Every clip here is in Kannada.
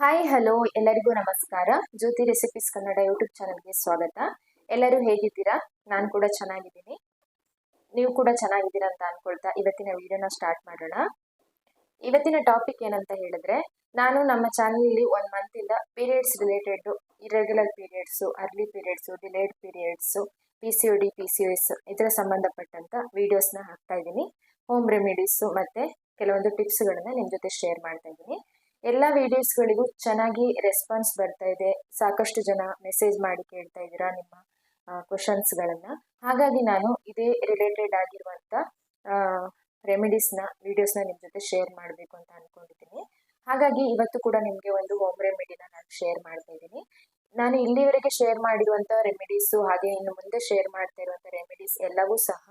ಹಾಯ್ ಹಲೋ ಎಲ್ಲರಿಗೂ ನಮಸ್ಕಾರ. ಜ್ಯೋತಿ ರೆಸಿಪೀಸ್ ಕನ್ನಡ ಯೂಟ್ಯೂಬ್ ಚಾನಲ್ಗೆ ಸ್ವಾಗತ. ಎಲ್ಲರೂ ಹೇಗಿದ್ದೀರಾ? ನಾನು ಕೂಡ ಚೆನ್ನಾಗಿದ್ದೀನಿ. ನೀವು ಕೂಡ ಚೆನ್ನಾಗಿದ್ದೀರಾ ಅಂತ ಅನ್ಕೊಳ್ತಾ ಇವತ್ತಿನ ವಿಡಿಯೋನ ಸ್ಟಾರ್ಟ್ ಮಾಡೋಣ. ಇವತ್ತಿನ ಟಾಪಿಕ್ ಏನಂತ ಹೇಳಿದ್ರೆ, ನಾನು ನಮ್ಮ ಚಾನಲಲ್ಲಿ ಒಂದು ಮಂತಿಂದ periods related irregular periods early periods delayed periods P C O D P C O ಇದರ ಸಂಬಂಧಪಟ್ಟಂಥ ವಿಡಿಯೋಸ್ನ ಹಾಕ್ತಾ ಇದ್ದೀನಿ. ಹೋಮ್ ರೆಮಿಡೀಸು ಮತ್ತು ಕೆಲವೊಂದು ಟಿಪ್ಸ್ಗಳನ್ನ ನಿಮ್ಮ ಜೊತೆ ಶೇರ್ ಮಾಡ್ತಾ ಇದ್ದೀನಿ. ಎಲ್ಲ ವಿಡಿಯೋಸ್ಗಳಿಗೂ ಚೆನ್ನಾಗಿ ರೆಸ್ಪಾನ್ಸ್ ಬರ್ತಾ ಇದೆ. ಸಾಕಷ್ಟು ಜನ ಮೆಸೇಜ್ ಮಾಡಿ ಕೇಳ್ತಾ ಇದ್ದೀರಾ ನಿಮ್ಮ ಕ್ವಶನ್ಸ್ಗಳನ್ನು ಹಾಗಾಗಿ ನಾನು ಇದೇ ರಿಲೇಟೆಡ್ ಆಗಿರುವಂಥ ರೆಮಿಡೀಸ್ನ ವಿಡಿಯೋಸ್ನ ನಿಮ್ಮ ಜೊತೆ ಶೇರ್ ಮಾಡಬೇಕು ಅಂತ ಅಂದ್ಕೊಂಡಿದ್ದೀನಿ ಹಾಗಾಗಿ ಇವತ್ತು ಕೂಡ ನಿಮಗೆ ಒಂದು ಹೋಮ್ ರೆಮಿಡಿನ ನಾನು ಶೇರ್ ಮಾಡ್ತಾ ಇದ್ದೀನಿ. ನಾನು ಇಲ್ಲಿವರೆಗೆ ಶೇರ್ ಮಾಡಿರುವಂಥ ರೆಮಿಡೀಸು ಹಾಗೆ ಇನ್ನು ಮುಂದೆ ಶೇರ್ ಮಾಡ್ತಾ ಇರುವಂಥ ರೆಮಿಡೀಸ್ ಎಲ್ಲವೂ ಸಹ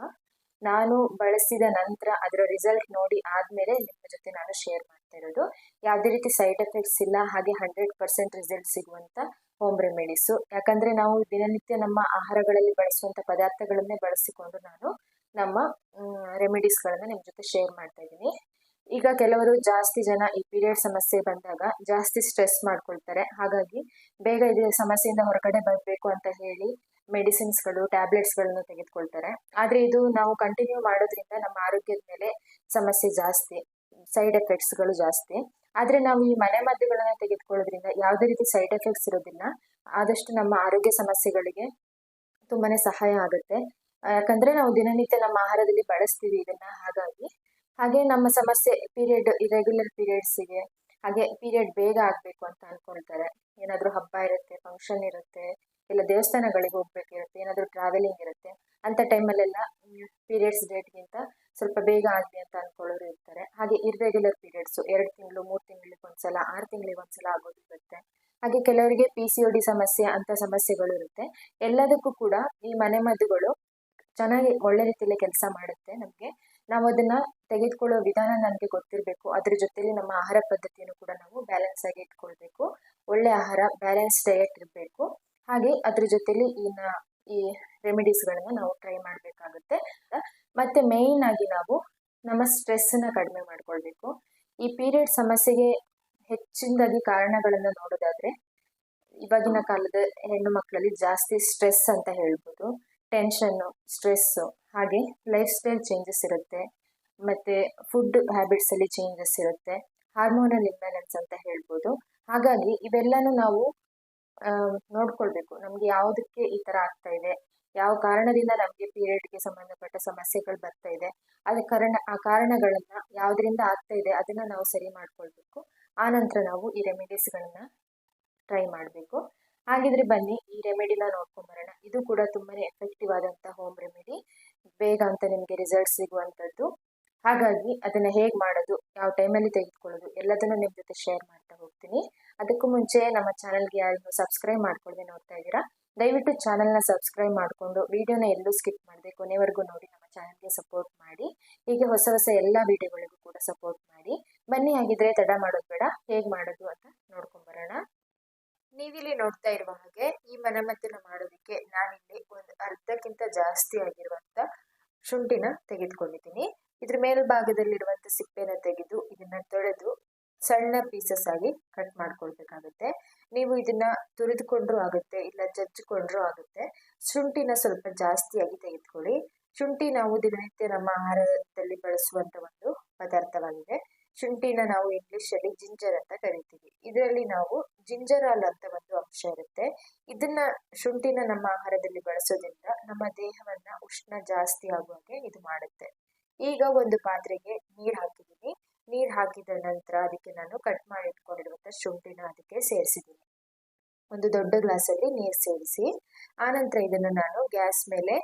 ನಾನು ಬಳಸಿದ ನಂತರ ಅದರ ರಿಸಲ್ಟ್ ನೋಡಿ ಆದಮೇಲೆ ನಿಮ್ಮ ಜೊತೆ ನಾನು ಶೇರ್ ಮಾಡ್ತಾ ಇರೋದು. ಯಾವುದೇ ರೀತಿ ಸೈಡ್ ಎಫೆಕ್ಟ್ಸ್ ಇಲ್ಲ, ಹಾಗೆ ಹಂಡ್ರೆಡ್ ಪರ್ಸೆಂಟ್ ರಿಸಲ್ಟ್ ಸಿಗುವಂಥ ಹೋಮ್ ರೆಮಿಡೀಸು ಯಾಕಂದರೆ ನಾವು ದಿನನಿತ್ಯ ನಮ್ಮ ಆಹಾರಗಳಲ್ಲಿ ಬಳಸುವಂಥ ಪದಾರ್ಥಗಳನ್ನೇ ಬಳಸಿಕೊಂಡು ನಾನು ನಮ್ಮ ರೆಮಿಡೀಸ್ಗಳನ್ನು ನಿಮ್ಮ ಜೊತೆ ಶೇರ್ ಮಾಡ್ತಾ ಇದ್ದೀನಿ. ಈಗ ಕೆಲವರು ಜಾಸ್ತಿ ಜನ ಈ ಪೀರಿಯಡ್ ಸಮಸ್ಯೆ ಬಂದಾಗ ಜಾಸ್ತಿ ಸ್ಟ್ರೆಸ್ ಮಾಡ್ಕೊಳ್ತಾರೆ. ಹಾಗಾಗಿ ಬೇಗ ಇದು ಸಮಸ್ಯೆಯಿಂದ ಹೊರಗಡೆ ಬರಬೇಕು ಅಂತ ಹೇಳಿ ಮೆಡಿಸಿನ್ಸ್ಗಳು, ಟ್ಯಾಬ್ಲೆಟ್ಸ್ಗಳನ್ನು ತೆಗೆದುಕೊಳ್ತಾರೆ. ಆದರೆ ಇದು ನಾವು ಕಂಟಿನ್ಯೂ ಮಾಡೋದ್ರಿಂದ ನಮ್ಮ ಆರೋಗ್ಯದ ಮೇಲೆ ಸಮಸ್ಯೆ ಜಾಸ್ತಿ ಸೈಡ್ ಎಫೆಕ್ಟ್ಸ್ಗಳು ಜಾಸ್ತಿ. ಆದರೆ ನಾವು ಈ ಮನೆ ಮದ್ದುಗಳನ್ನು ತೆಗೆದುಕೊಳ್ಳೋದ್ರಿಂದ ಯಾವುದೇ ರೀತಿ ಸೈಡ್ ಎಫೆಕ್ಟ್ಸ್ ಇರೋದಿಲ್ಲ. ಆದಷ್ಟು ನಮ್ಮ ಆರೋಗ್ಯ ಸಮಸ್ಯೆಗಳಿಗೆ ತುಂಬಾನೇ ಸಹಾಯ ಆಗುತ್ತೆ. ಯಾಕಂದ್ರೆ ನಾವು ದಿನನಿತ್ಯ ನಮ್ಮ ಆಹಾರದಲ್ಲಿ ಬಳಸ್ತೀವಿ ಇದನ್ನ, ಹಾಗಾಗಿ. ಹಾಗೆ ನಮ್ಮ ಸಮಸ್ಯೆ ಪೀರಿಯಡ್ ಇರೆಗ್ಯುಲರ್ ಪೀರಿಯಡ್ಸಿಗೆ ಹಾಗೆ ಪೀರಿಯಡ್ ಬೇಗ ಆಗಬೇಕು ಅಂತ ಅನ್ಕೊಳ್ತಾರೆ. ಏನಾದರೂ ಹಬ್ಬ ಇರುತ್ತೆ ಫಂಕ್ಷನ್ ಇರುತ್ತೆ ಇಲ್ಲ ದೇವಸ್ಥಾನಗಳಿಗೆ ಹೋಗ್ಬೇಕಿರುತ್ತೆ ಏನಾದರೂ ಟ್ರಾವೆಲಿಂಗ್ ಇರುತ್ತೆ ಅಂಥ ಟೈಮಲ್ಲೆಲ್ಲ ಪೀರಿಯಡ್ಸ್ ಡೇಟ್ಗಿಂತ ಸ್ವಲ್ಪ ಬೇಗ ಆಗಲಿ ಅಂತ ಅನ್ಕೊಳ್ಳೋರು ಇರ್ತಾರೆ. ಹಾಗೆ ಇರ್ರೆಗ್ಯುಲರ್ ಪೀರಿಯಡ್ಸು ಎರಡು ತಿಂಗಳು, ಮೂರು ತಿಂಗಳಿಗೆ ಒಂದ್ಸಲ, ಆರು ತಿಂಗಳಿಗೆ ಒಂದ್ಸಲ ಆಗೋದು ಇರುತ್ತೆ. ಹಾಗೆ ಕೆಲವರಿಗೆ ಪಿ ಸಿ ಒ ಡಿ ಸಮಸ್ಯೆ ಅಂತ ಸಮಸ್ಯೆಗಳು ಇರುತ್ತೆ. ಎಲ್ಲದಕ್ಕೂ ಕೂಡ ಈ ಮನೆ ಮದ್ದುಗಳು ಚೆನ್ನಾಗಿ ಒಳ್ಳೆ ರೀತಿಯಲ್ಲಿ ಕೆಲಸ ಮಾಡುತ್ತೆ ನಮಗೆ. ನಾವು ಅದನ್ನ ತೆಗೆದುಕೊಳ್ಳೋ ವಿಧಾನ ನಮಗೆ ಗೊತ್ತಿರಬೇಕು. ಅದ್ರ ಜೊತೆಲಿ ನಮ್ಮ ಆಹಾರ ಪದ್ಧತಿಯನ್ನು ಕೂಡ ನಾವು ಬ್ಯಾಲೆನ್ಸ್ ಆಗಿ ಇಟ್ಕೊಳ್ಬೇಕು. ಒಳ್ಳೆ ಆಹಾರ ಬ್ಯಾಲೆನ್ಸ್ ಡಯಟ್ ಇರಬೇಕು. ಹಾಗೆ ಅದ್ರ ಜೊತೆಲಿ ಇನ್ನ ಈ ರೆಮಿಡೀಸ್ಗಳನ್ನ ನಾವು ಟ್ರೈ ಮಾಡಬೇಕಾಗುತ್ತೆ. ಮತ್ತೆ ಮೇಯ್ನ್ ಆಗಿ ನಾವು ನಮ್ಮ ಸ್ಟ್ರೆಸ್ಸನ್ನ ಕಡಿಮೆ ಮಾಡ್ಕೊಳ್ಬೇಕು. ಈ ಪೀರಿಯಡ್ ಸಮಸ್ಯೆಗೆ ಹೆಚ್ಚಿನದಾಗಿ ಕಾರಣಗಳನ್ನು ನೋಡೋದಾದ್ರೆ, ಇವಾಗಿನ ಕಾಲದ ಹೆಣ್ಣು ಮಕ್ಕಳಲ್ಲಿ ಜಾಸ್ತಿ ಸ್ಟ್ರೆಸ್ ಅಂತ ಹೇಳ್ಬೋದು. ಟೆನ್ಷನ್ನು ಸ್ಟ್ರೆಸ್ಸು ಹಾಗೆ ಲೈಫ್ ಸ್ಟೈಲ್ ಚೇಂಜಸ್ ಇರುತ್ತೆ. ಮತ್ತು ಫುಡ್ ಹ್ಯಾಬಿಟ್ಸಲ್ಲಿ ಚೇಂಜಸ್ ಇರುತ್ತೆ. ಹಾರ್ಮೋನಲ್ ಇಂಬ್ಯಾಲೆನ್ಸ್ ಅಂತ ಹೇಳ್ಬೋದು. ಹಾಗಾಗಿ ಇವೆಲ್ಲನೂ ನಾವು ನೋಡ್ಕೊಳ್ಬೇಕು. ನಮಗೆ ಯಾವುದಕ್ಕೆ ಈ ಥರ ಆಗ್ತಾ ಇದೆ? ಯಾವ ಕಾರಣದಿಂದ ನಮಗೆ ಪೀರಿಯಡ್ಗೆ ಸಂಬಂಧಪಟ್ಟ ಸಮಸ್ಯೆಗಳು ಬರ್ತಾ ಇದೆ? ಅದ ಕಾರಣ, ಆ ಕಾರಣಗಳನ್ನು ಯಾವುದರಿಂದ ಆಗ್ತಾ ಇದೆ ಅದನ್ನು ನಾವು ಸರಿ ಮಾಡ್ಕೊಳ್ಬೇಕು. ಆ ನಂತರ ನಾವು ಈ ರೆಮಿಡೀಸ್ಗಳನ್ನ ಟ್ರೈ ಮಾಡಬೇಕು. ಹಾಗಿದ್ರೆ ಬನ್ನಿ, ಈ ರೆಮಿಡಿನ ನೋಡ್ಕೊಂಬರೋಣ. ಇದು ಕೂಡ ತುಂಬಾ ಎಫೆಕ್ಟಿವ್ ಆದಂಥ ಹೋಮ್ ರೆಮಿಡಿ ಬೇಗ ಅಂತ ನಿಮಗೆ ರಿಸಲ್ಟ್ ಸಿಗುವಂಥದ್ದು ಹಾಗಾಗಿ ಅದನ್ನು ಹೇಗೆ ಮಾಡೋದು, ಯಾವ ಟೈಮಲ್ಲಿ ತೆಗೆದುಕೊಳ್ಳೋದು, ಎಲ್ಲದನ್ನು ನಿಮ್ಮ ಜೊತೆ ಶೇರ್ ಮಾಡ್ತಾ ಹೋಗ್ತೀನಿ. ಅದಕ್ಕೂ ಮುಂಚೆ ನಮ್ಮ ಚಾನಲ್ಗೆ ಯಾರು ಸಬ್ಸ್ಕ್ರೈಬ್ ಮಾಡ್ಕೊಳ್ದೆ ನೋಡ್ತಾ ಇದ್ದೀರಾ, ದಯವಿಟ್ಟು ಚಾನಲ್ನ ಸಬ್ಸ್ಕ್ರೈಬ್ ಮಾಡಿಕೊಂಡು ವಿಡಿಯೋನ ಎಲ್ಲೂ ಸ್ಕಿಪ್ ಮಾಡದೆ ಕೊನೆವರೆಗೂ ನೋಡಿ ನಮ್ಮ ಚಾನಲ್ಗೆ ಸಪೋರ್ಟ್ ಮಾಡಿ, ಹೀಗೆ ಹೊಸ ಹೊಸ ಎಲ್ಲ ವಿಡಿಯೋಗಳಿಗೂ ಕೂಡ ಸಪೋರ್ಟ್ ಮಾಡಿ, ಬನ್ನಿ ಆಗಿದ್ರೆ ತಡ ಮಾಡೋದು ಬೇಡ, ಹೇಗೆ ಮಾಡೋದು ಅಂತ ನೋಡ್ಕೊಂಬರೋಣ ನೀವಿಲ್ಲಿ ನೋಡ್ತಾ ಇರುವ ಹಾಗೆ ಈ ಮನಮದ್ದನ್ನು ಮಾಡೋದಕ್ಕೆ ನಾನಿಲ್ಲಿ ಒಂದು ಅರ್ಧಕ್ಕಿಂತ ಜಾಸ್ತಿ ಆಗಿರುವಂಥ ಶುಂಠಿನ ತೆಗೆದುಕೊಂಡಿದ್ದೀನಿ. ಇದ್ರ ಮೇಲ್ಭಾಗದಲ್ಲಿರುವಂಥ ಸಿಪ್ಪೆನ ತೆಗೆದು ಇದನ್ನ ತೊಳೆದು ಸಣ್ಣ ಪೀಸಸ್ ಆಗಿ ಕಟ್ ಮಾಡ್ಕೊಳ್ಬೇಕಾಗುತ್ತೆ. ನೀವು ಇದನ್ನ ತುರಿದುಕೊಂಡ್ರು ಆಗುತ್ತೆ, ಇಲ್ಲ ಜಜ್ಜಿಕೊಂಡ್ರೂ ಆಗುತ್ತೆ. ಶುಂಠಿನ ಸ್ವಲ್ಪ ಜಾಸ್ತಿಯಾಗಿ ತೆಗೆದುಕೊಳ್ಳಿ. ಶುಂಠಿ ನಾವು ದಿನನಿತ್ಯ ನಮ್ಮ ಆಹಾರದಲ್ಲಿ ಬಳಸುವಂತ ಒಂದು ಪದಾರ್ಥವಾಗಿದೆ. ಶುಂಠಿನ ನಾವು ಇಂಗ್ಲಿಷಲ್ಲಿ ಜಿಂಜರ್ ಅಂತ ಕರಿತೀವಿ. ಇದರಲ್ಲಿ ನಾವು ಜಿಂಜರ್ ಆಲ್ ಅಂತ ಒಂದು ಅಂಶ ಇರುತ್ತೆ. ಇದನ್ನ ಶುಂಠಿನ ನಮ್ಮ ಆಹಾರದಲ್ಲಿ ಬಳಸೋದ್ರಿಂದ ನಮ್ಮ ದೇಹವನ್ನ ಉಷ್ಣ ಜಾಸ್ತಿ ಆಗುವಂಗೆ ಇದು ಮಾಡುತ್ತೆ. ಈಗ ಒಂದು ಪಾತ್ರೆಗೆ ನೀರು ಹಾಕಿದ್ದೀನಿ ನೀರು ಹಾಕಿದ ನಂತರ ಅದಕ್ಕೆ ನಾನು ಕಟ್ ಮಾಡಿ ಇಟ್ಕೊಂಡಿರುವಂಥ ಶುಂಠಿನ ಅದಕ್ಕೆ ಸೇರಿಸಿದ್ದೀನಿ. ಒಂದು ದೊಡ್ಡ ಗ್ಲಾಸಲ್ಲಿ ನೀರು ಸೇರಿಸಿ, ಆನಂತರ ಇದನ್ನು ನಾನು ಗ್ಯಾಸ್ ಮೇಲೆ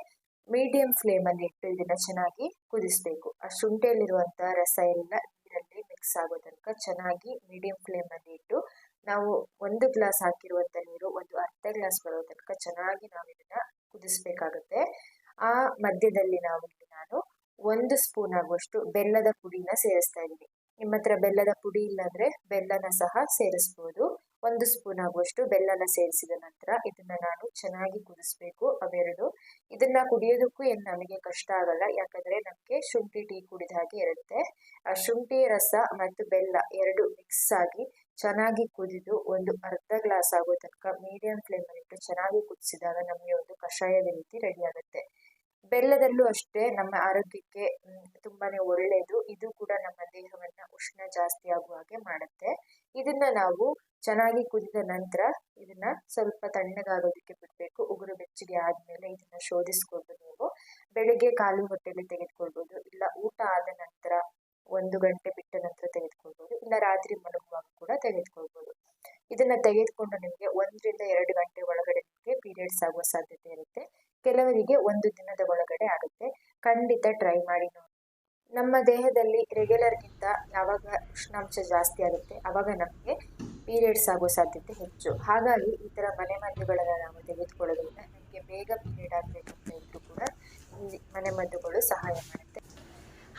ಮೀಡಿಯಂ ಫ್ಲೇಮಲ್ಲಿ ಇಟ್ಟು ಇದನ್ನು ಚೆನ್ನಾಗಿ ಕುದಿಸ್ಬೇಕು. ಆ ಶುಂಠಿಯಲ್ಲಿರುವಂಥ ರಸ ಎಲ್ಲ ನೀರಲ್ಲಿ ಮಿಕ್ಸ್ ಆಗೋ ತನಕ ಚೆನ್ನಾಗಿ ಮೀಡಿಯಂ ಫ್ಲೇಮಲ್ಲಿ ಇಟ್ಟು ನಾವು ಒಂದು ಗ್ಲಾಸ್ ಹಾಕಿರುವಂಥ ನೀರು, ಒಂದು ಅರ್ಧ ಗ್ಲಾಸ್ ಬರೋ ತನಕ ಚೆನ್ನಾಗಿ ನಾವು ಇದನ್ನು ಕುದಿಸ್ಬೇಕಾಗುತ್ತೆ. ಆ ಮಧ್ಯದಲ್ಲಿ ನಾವು ನಾನು ಒಂದು ಸ್ಪೂನ್ ಆಗುವಷ್ಟು ಬೆಲ್ಲದ ಪುಡಿನ ಸೇರಿಸ್ತಾ ಇದ್ದೀನಿ. ನಿಮ್ಮ ಹತ್ರ ಬೆಲ್ಲದ ಪುಡಿ ಇಲ್ಲಾಂದ್ರೆ ಬೆಲ್ಲನ ಸಹ ಸೇರಿಸ್ಬೋದು. ಒಂದು ಸ್ಪೂನ್ ಆಗುವಷ್ಟು ಬೆಲ್ಲನ ಸೇರಿಸಿದ ನಂತರ ಇದನ್ನ ನಾನು ಚೆನ್ನಾಗಿ ಕುದಿಸ್ಬೇಕು ಅವೆರಡು. ಇದನ್ನ ಕುಡಿಯೋದಕ್ಕೂ ಏನು ನಮಗೆ ಕಷ್ಟ ಆಗಲ್ಲ, ಯಾಕಂದ್ರೆ ನಮಗೆ ಶುಂಠಿ ಟೀ ಕುಡಿದ ಹಾಗೆ ಇರುತ್ತೆ. ಆ ಶುಂಠಿ, ರಸ ಮತ್ತು ಬೆಲ್ಲ ಎರಡು ಮಿಕ್ಸ್ ಆಗಿ ಚೆನ್ನಾಗಿ ಕುದಿದು ಒಂದು ಅರ್ಧ ಗ್ಲಾಸ್ ಆಗೋ ತನಕ ಮೀಡಿಯಂ ಫ್ಲೇಮಲ್ಲಿಟ್ಟು ಚೆನ್ನಾಗಿ ಕುದಿಸಿದಾಗ ನಮಗೆ ಒಂದು ಕಷಾಯದ ರೀತಿ ರೆಡಿ ಆಗುತ್ತೆ. ಬೆಲ್ಲದಲ್ಲೂ ಅಷ್ಟೇ ನಮ್ಮ ಆರೋಗ್ಯಕ್ಕೆ ತುಂಬಾನೇ ಒಳ್ಳೆಯದು ಇದು ಕೂಡ ನಮ್ಮ ದೇಹವನ್ನ ಉಷ್ಣ ಜಾಸ್ತಿ ಆಗುವ ಹಾಗೆ ಮಾಡುತ್ತೆ. ಇದನ್ನ ನಾವು ಚೆನ್ನಾಗಿ ಕುದಿದ ನಂತರ ಇದನ್ನ ಸ್ವಲ್ಪ ತಣ್ಣಗಾಗೋದಕ್ಕೆ ಬಿಡಬೇಕು. ಉಗುರು ಬೆಚ್ಚಗೆ ಆದ್ಮೇಲೆ ಇದನ್ನ ಶೋಧಿಸ್ಕೊಂಡು ನೀವು. ಬೆಳಿಗ್ಗೆ ಖಾಲಿ ಹೊಟ್ಟೆಲಿ ತೆಗೆದುಕೊಳ್ಬಹುದು ಇಲ್ಲ ಊಟ ಆದ ನಂತರ ಒಂದು ಗಂಟೆ ಬಿಟ್ಟ ನಂತರ ತೆಗೆದುಕೊಳ್ಬಹುದು ಇಲ್ಲ ರಾತ್ರಿ ಮಲಗುವಾಗ ಕೂಡ ತೆಗೆದುಕೊಳ್ಬಹುದು ಇದನ್ನ ತೆಗೆದುಕೊಂಡು ನಿಮಗೆ ಒಂದರಿಂದ ಎರಡು ಗಂಟೆ ಒಳಗಡೆ ನಿಮಗೆ ಪೀರಿಯಡ್ಸ್ ಆಗುವ ಸಾಧ್ಯತೆ ಕೆಲವರಿಗೆ ಒಂದು ದಿನದ ಒಳಗಡೆ ಆಗುತ್ತೆ. ಖಂಡಿತ ಟ್ರೈ ಮಾಡಿ ನೋಡಿ. ನಮ್ಮ ದೇಹದಲ್ಲಿ ರೆಗ್ಯುಲರ್ಗಿಂತ ಯಾವಾಗ ಉಷ್ಣಾಂಶ ಜಾಸ್ತಿ ಆಗುತ್ತೆ ಆವಾಗ ನಮಗೆ ಪೀರಿಯಡ್ಸ್ ಆಗೋ ಸಾಧ್ಯತೆ ಹೆಚ್ಚು. ಹಾಗಾಗಿ ಈ ಥರ ಮನೆ ಮದ್ದುಗಳನ್ನು ನಾವು ತೆಗೆದುಕೊಳ್ಳೋದ್ರಿಂದ ನಮಗೆ ಬೇಗ ಪೀರಿಯಡ್ ಆಗಬೇಕಂತ ಇದ್ರೂ ಕೂಡ ಈ ಮನೆ ಮದ್ದುಗಳು ಸಹಾಯ ಮಾಡುತ್ತೆ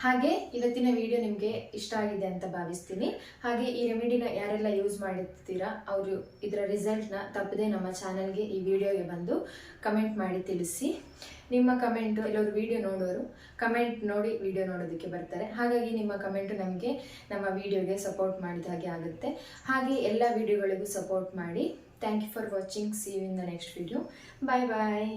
ಹಾಗೆ ಇವತ್ತಿನ ವಿಡಿಯೋ ನಿಮಗೆ ಇಷ್ಟ ಆಗಿದೆ ಅಂತ ಭಾವಿಸ್ತೀನಿ. ಹಾಗೆ ಈ ರೆಮಿಡಿನ ಯಾರೆಲ್ಲ ಯೂಸ್ ಮಾಡಿರ್ತೀರಾ, ಅವರು ಇದರ ರಿಸಲ್ಟ್ನ ತಪ್ಪದೆ ನಮ್ಮ ಚಾನಲ್ಗೆ ಈ ವಿಡಿಯೋಗೆ ಬಂದು ಕಮೆಂಟ್ ಮಾಡಿ ತಿಳಿಸಿ. ನಿಮ್ಮ ಕಮೆಂಟು ಎಲ್ಲರೂ ವಿಡಿಯೋ ನೋಡೋರು ಕಮೆಂಟ್ ನೋಡಿ ವಿಡಿಯೋ ನೋಡೋದಕ್ಕೆ ಬರ್ತಾರೆ. ಹಾಗಾಗಿ ನಿಮ್ಮ ಕಮೆಂಟು ನಮಗೆ ನಮ್ಮ ವಿಡಿಯೋಗೆ ಸಪೋರ್ಟ್ ಮಾಡಿದ ಹಾಗೆ ಆಗುತ್ತೆ. ಹಾಗೆ ಎಲ್ಲ ವಿಡಿಯೋಗಳಿಗೂ ಸಪೋರ್ಟ್ ಮಾಡಿ. Thank you for watching see you in the next video bye bye